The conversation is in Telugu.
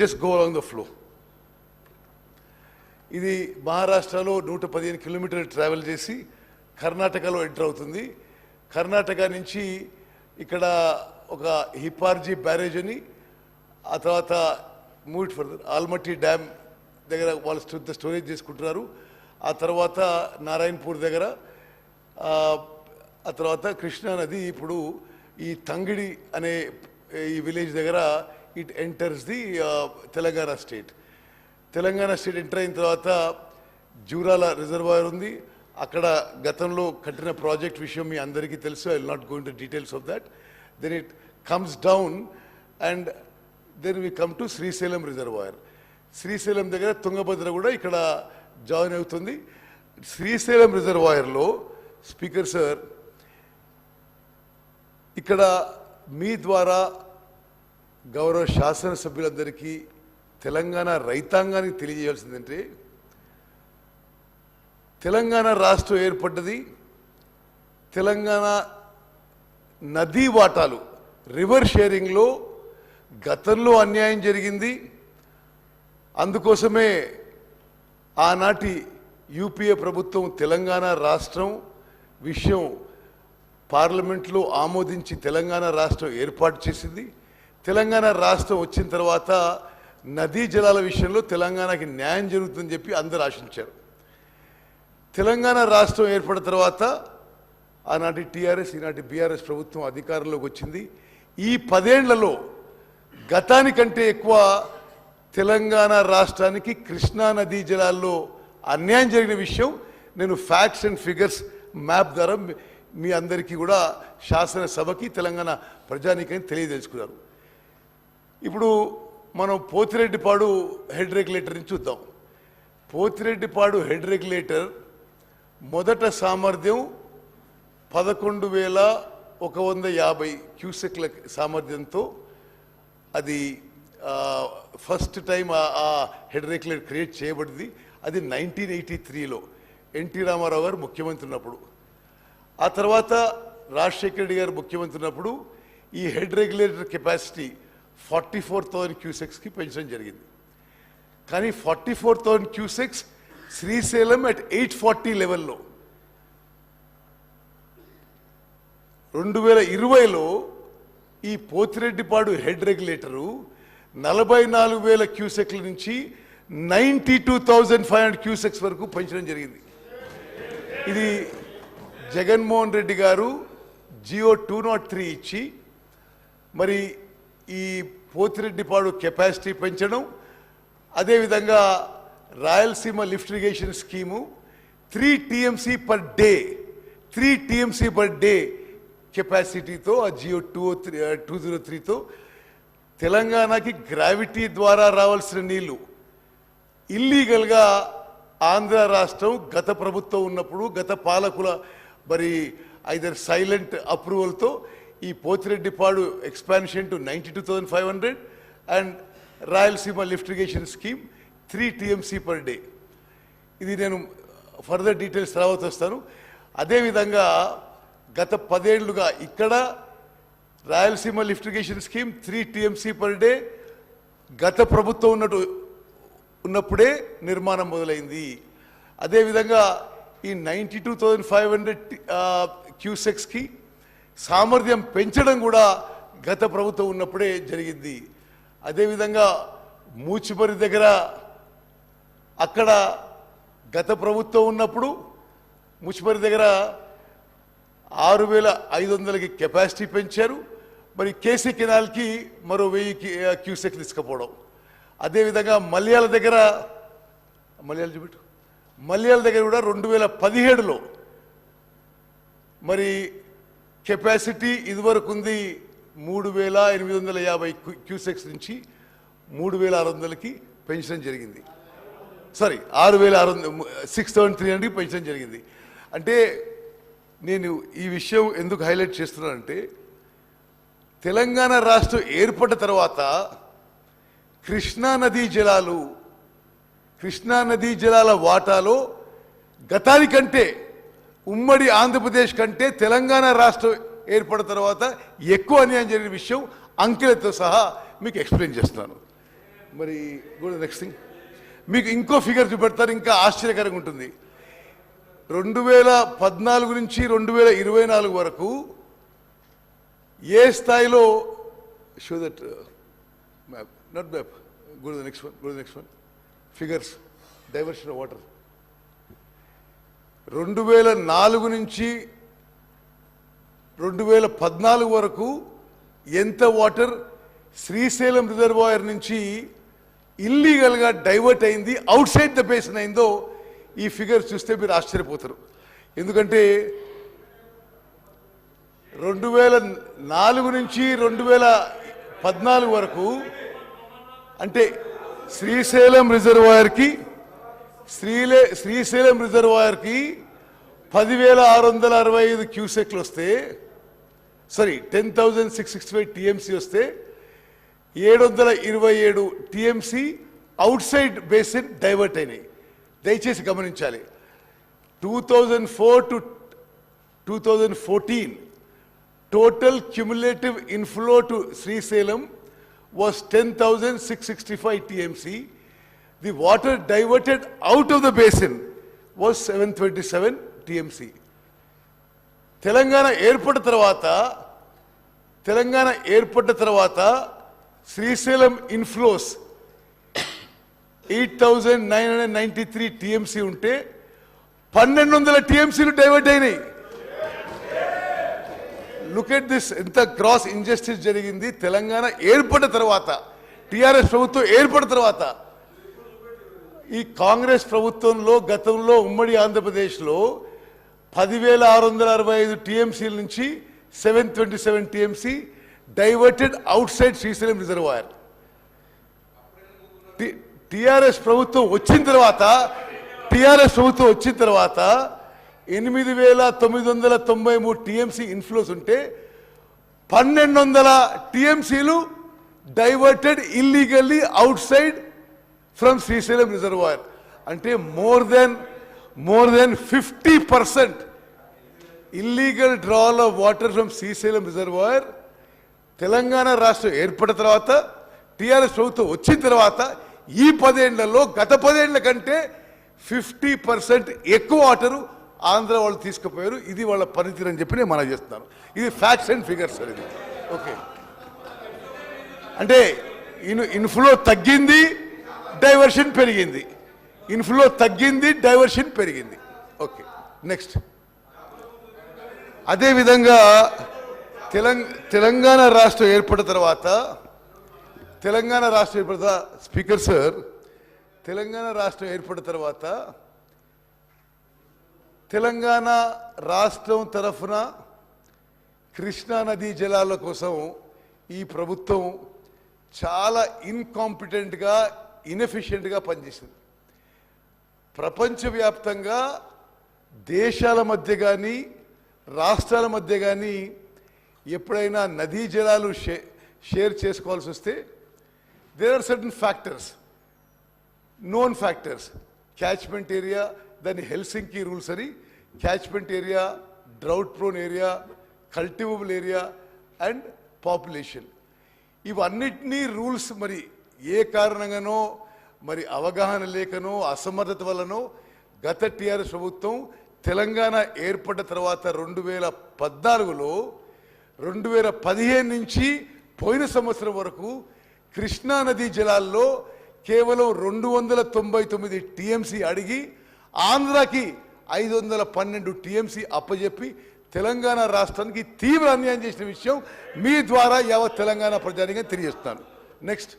Just go along the flow ఇది మహారాష్ట్రలో నూట పదిహేను కిలోమీటర్లు ట్రావెల్ చేసి కర్ణాటకలో ఎంటర్ అవుతుంది. కర్ణాటక నుంచి ఇక్కడ ఒక హిపార్జీ బ్యారేజ్ అని ఆ తర్వాత మూవ్ ఫర్దర్ ఆల్మట్టి డ్యామ్ దగ్గర వాళ్ళు స్టో- స్టోరేజ్ చేసుకుంటున్నారు. ఆ తర్వాత నారాయణపూర్ దగ్గర ఆ, ఆ తర్వాత కృష్ణా నది ఇప్పుడు ఈ తంగిడి అనే ఈ విలేజ్ దగ్గర it enters the Telangana state. Telangana state enter అయిన తర్వాత జూరాల రిజర్వాయర్ ఉంది. అక్కడ గతంలో కట్టిన ప్రాజెక్ట్ విషయం మీ అందరికీ తెలుసు. I will not going to details of that then it comes down and then we come to Srisailam reservoir. Srisailam దగ్గర తుంగభద్ర కూడా ఇక్కడ జాయిన్ అవుతుంది. శ్రీశైలం రిజర్వాయర్లో స్పీకర్ సార్ ఇక్కడ మీ ద్వారా గౌరవ శాసనసభ్యులందరికీ తెలంగాణ రైతాంగానికి తెలియజేయాల్సిందంటే తెలంగాణ రాష్ట్రం ఏర్పడ్డది తెలంగాణ నదీ వాటాలు రివర్ షేరింగ్లో గతంలో అన్యాయం జరిగింది. అందుకోసమే ఆనాటి యూపీఏ ప్రభుత్వం తెలంగాణ రాష్ట్రం విషయం పార్లమెంట్లో ఆమోదించి తెలంగాణ రాష్ట్రం ఏర్పాటు చేసింది. తెలంగాణ రాష్ట్రం వచ్చిన తర్వాత నదీ జలాల విషయంలో తెలంగాణకి న్యాయం జరుగుతుందని చెప్పి అందరు ఆశించారు. తెలంగాణ రాష్ట్రం ఏర్పడిన తర్వాత ఆనాటి టీఆర్ఎస్ ఈనాటి బీఆర్ఎస్ ప్రభుత్వం అధికారంలోకి వచ్చింది. ఈ పదేళ్ళలో గతానికంటే ఎక్కువ తెలంగాణ రాష్ట్రానికి కృష్ణా నదీ జలాల్లో అన్యాయం జరిగిన విషయం నేను ఫ్యాక్ట్స్ అండ్ ఫిగర్స్ మ్యాప్ ద్వారా మీ- అందరికీ కూడా శాసనసభకి తెలంగాణ ప్రజానికని తెలియదలుచుకున్నారు ఇప్పుడు మనం పోతిరెడ్డిపాడు హెడ్ రెగ్యులేటర్ని చూద్దాం. పోతిరెడ్డిపాడు హెడ్ రెగ్యులేటర్ మొదట సామర్థ్యం పదకొండు వేల ఒక వంద యాభై క్యూసెక్ల సామర్థ్యంతో అది ఫస్ట్ టైం ఆ- ఆ హెడ్ రెగ్యులేటర్ క్రియేట్ చేయబడింది. అది నైన్టీన్ ఎయిటీ త్రీలో ఎన్టీ రామారావు గారు ముఖ్యమంత్రి ఉన్నప్పుడు. ఆ తర్వాత రాజశేఖర రెడ్డి గారు ముఖ్యమంత్రి ఉన్నప్పుడు ఈ head regulator capacity forty four thousand క్యూసెక్స్కి పెంచడం జరిగింది. కానీ forty four thousand cusecs Srisailam at eight forty లెవెల్లో. రెండు వేల ఇరవైలో ఈ పోతిరెడ్డిపాడు హెడ్ రెగ్యులేటరు నలభై నాలుగు వేల క్యూసెక్ల నుంచి ninety two thousand five hundred cusecs వరకు పెంచడం జరిగింది. ఇది జగన్మోహన్ రెడ్డి గారు జియో టూ నాట్ త్రీ ఇచ్చి మరి ఈ పోతిరెడ్డిపాడు కెపాసిటీ పెంచడం అదేవిధంగా Rayalaseema lift irrigation scheme three TMC per day three TMC per day కెపాసిటీతో ఆ GO two three two zero త్రీతో తెలంగాణకి గ్రావిటీ ద్వారా రావాల్సిన నీళ్ళు. ఇల్లీగల్గా ఆంధ్ర రాష్ట్రం గత ప్రభుత్వం ఉన్నప్పుడు గత పాలకుల మరి ఐదర్ సైలెంట్ అప్రూవల్తో ఈ Pothireddypadu expansion to ninety two thousand five hundred and Rayalaseema lift irrigation scheme three TMC per day. ఇది నేను ఫర్దర్ డీటెయిల్స్ తర్వాత వస్తాను. అదేవిధంగా గత పదేళ్ళుగా ఇక్కడ Rayalaseema lift irrigation scheme three TMC per day గత ప్రభుత్వం ఉన్నట్టు ఉన్నప్పుడే నిర్మాణం మొదలైంది. అదేవిధంగా ఈ ninety two thousand five hundred క్యూసెక్స్కి సామర్థ్యం పెంచడం కూడా గత ప్రభుత్వం ఉన్నప్పుడే జరిగింది. అదేవిధంగా మూచిపరి దగ్గర అక్కడ గత ప్రభుత్వం ఉన్నప్పుడు మూచిపరి దగ్గర ఆరు వేల ఐదు వందలకి కెపాసిటీ పెంచారు. మరి కేసీ కెనాల్కి మరో వెయ్యి క్యూసెక్ తీసుకుపోవడం. అదేవిధంగా మలయాళ దగ్గర మలయాళ చూపెట్టు. మలయాళ దగ్గర కూడా రెండు వేల పదిహేడులో మరి కెపాసిటీ ఇదివరకు ఉంది మూడు వేల ఎనిమిది వందల యాభై క్యూసెక్స్ నుంచి మూడు వేల ఆరు వందలకి పెంచడం జరిగింది. సారీ ఆరు వేల ఆరు వందల సిక్స్ థౌసండ్ త్రీ హండ్రెడ్కి పెంచడం జరిగింది. అంటే నేను ఈ విషయం ఎందుకు హైలైట్ చేస్తున్నానంటే తెలంగాణ రాష్ట్రం ఏర్పడిన తర్వాత కృష్ణా నదీ జలాలు కృష్ణా నదీ జలాల వాటాలో గతానికంటే ఉమ్మడి ఆంధ్రప్రదేశ్ కంటే తెలంగాణ రాష్ట్రం ఏర్పడిన తర్వాత ఎక్కువ అన్యాయం జరిగిన విషయం అంకెలతో సహా మీకు ఎక్స్ప్లెయిన్ చేస్తున్నాను. మరి నెక్స్ట్ థింగ్ మీకు ఇంకో ఫిగర్ చూపెడతారు ఇంకా ఆశ్చర్యకరంగా ఉంటుంది. రెండు వేల పద్నాలుగు నుంచి రెండు వేల ఇరవై నాలుగు వరకు ఏ స్థాయిలో show that map not map good next one good next one figures diversion of water రెండు వేల నాలుగు నుంచి రెండు వేల పద్నాలుగు వరకు ఎంత వాటర్ శ్రీశైలం రిజర్వాయర్ నుంచి ఇల్లీగల్గా డైవర్ట్ అయింది అవుట్ సైడ్ ద బేసిన్ అయిందో ఈ ఫిగర్ చూస్తే మీరు ఆశ్చర్యపోతారు. ఎందుకంటే రెండు వేల నాలుగు నుంచి రెండు వేల పద్నాలుగు వరకు అంటే శ్రీశైలం రిజర్వాయర్కి శ్రీలే శ్రీశైలం రిజర్వాయర్కి పదివేల ఆరు వందల అరవై ఐదు క్యూసెక్లు వస్తే sorry ten thousand six sixty five TMC వస్తే ఏడు వందల ఇరవై ఏడు TMC outside basin divert అయినాయి. దయచేసి గమనించాలి. Two thousand four to two thousand fourteen total cumulative inflow to Srisailam was ten thousand six sixty five TMC. The water diverted out of the basin was 727 TMC. Telangana ఏర్పడిన తర్వాత తెలంగాణ ఏర్పడిన తర్వాత Srisailam inflows eight thousand nine hundred ninety three TMC ఉంటే పన్నెండు వందల టీఎంసీలు డైవర్ట్ అయినాయి లుక్ ఎట్ దిస్ ఎంత క్రాస్ ఇంజస్టిస్ జరిగింది తెలంగాణ ఏర్పడిన తర్వాత టిఆర్ఎస్ ప్రభుత్వం ఏర్పడిన తర్వాత ఈ కాంగ్రెస్ ప్రభుత్వంలో గతంలో ఉమ్మడి ఆంధ్రప్రదేశ్లో పదివేల ఆరు వందల అరవై ఐదు టీఎంసీల నుంచి seven twenty seven TMC diverted outside Srisailam reservoir. TRS ప్రభుత్వం వచ్చిన తర్వాత టిఆర్ఎస్ ప్రభుత్వం వచ్చిన తర్వాత ఎనిమిది వేల తొమ్మిది వందల తొంభై మూడు టీఎంసీ ఇన్ఫ్లోస్ ఉంటే పన్నెండు వందల టీఎంసీలు diverted illegally outside from Srisailam reservoir అంటే more than more than fifty percent illegal drawal of water from Srisailam reservoir Telangana రాష్ట్రం ఏర్పడిన తర్వాత టీఆర్ఎస్ ప్రభుత్వం వచ్చిన తర్వాత ఈ పదేళ్ళలో గత పదేళ్ళ కంటే ఫిఫ్టీ పర్సెంట్ ఎక్కువ వాటరు ఆంధ్ర వాళ్ళు తీసుకుపోయారు. ఇది వాళ్ళ పనితీరు అని చెప్పి నేను మనం చేస్తున్నాను. ఇది ఫ్యాక్ట్స్ అండ్ ఫిగర్స్ సార్ ఇది. ఓకే అంటే ఇన్ ఇన్ఫ్లో తగ్గింది. డైవర్షన్ పెరిగింది. ఇన్ఫ్లో తగ్గింది డైవర్షన్ పెరిగింది. Okay next. అదేవిధంగా తెలంగ తెలంగాణ రాష్ట్రం ఏర్పడిన తర్వాత తెలంగాణ రాష్ట్రం ఏర్పడిన స్పీకర్ సార్ తెలంగాణ రాష్ట్రం ఏర్పడిన తర్వాత తెలంగాణ రాష్ట్రం తరఫున కృష్ణా నదీ జలాల కోసం ఈ ప్రభుత్వం చాలా ఇన్కాంపిటెంట్గా ఇన్ఎఫిషియెంట్గా పనిచేసింది. ప్రపంచవ్యాప్తంగా దేశాల మధ్య కానీ రాష్ట్రాల మధ్య కానీ ఎప్పుడైనా నదీ జలాలు షే షేర్ చేసుకోవాల్సి వస్తే there are certain factors known factors catchment area దాన్ని హెల్సింకి రూల్స్ అని catchment area drought prone area cultivable area and population ఇవన్నిటినీ రూల్స్ మరి ఏ కారణంగానో మరి అవగాహన లేకనో అసమర్థత వల్లనో గత టీఆర్ఎస్ ప్రభుత్వం తెలంగాణ ఏర్పడ్డ తర్వాత రెండు వేల పద్నాలుగులో రెండు వేల పదిహేను నుంచి పోయిన సంవత్సరం వరకు కృష్ణా నదీ జలాల్లో కేవలం రెండు వందల తొంభై తొమ్మిది టీఎంసీ అడిగి ఆంధ్రాకి ఐదు వందల పన్నెండు టీఎంసీ అప్పజెప్పి తెలంగాణ రాష్ట్రానికి తీవ్ర అన్యాయం చేసిన విషయం మీ ద్వారా యావత్ తెలంగాణ ప్రజానిగా తెలియజేస్తాను నెక్స్ట్.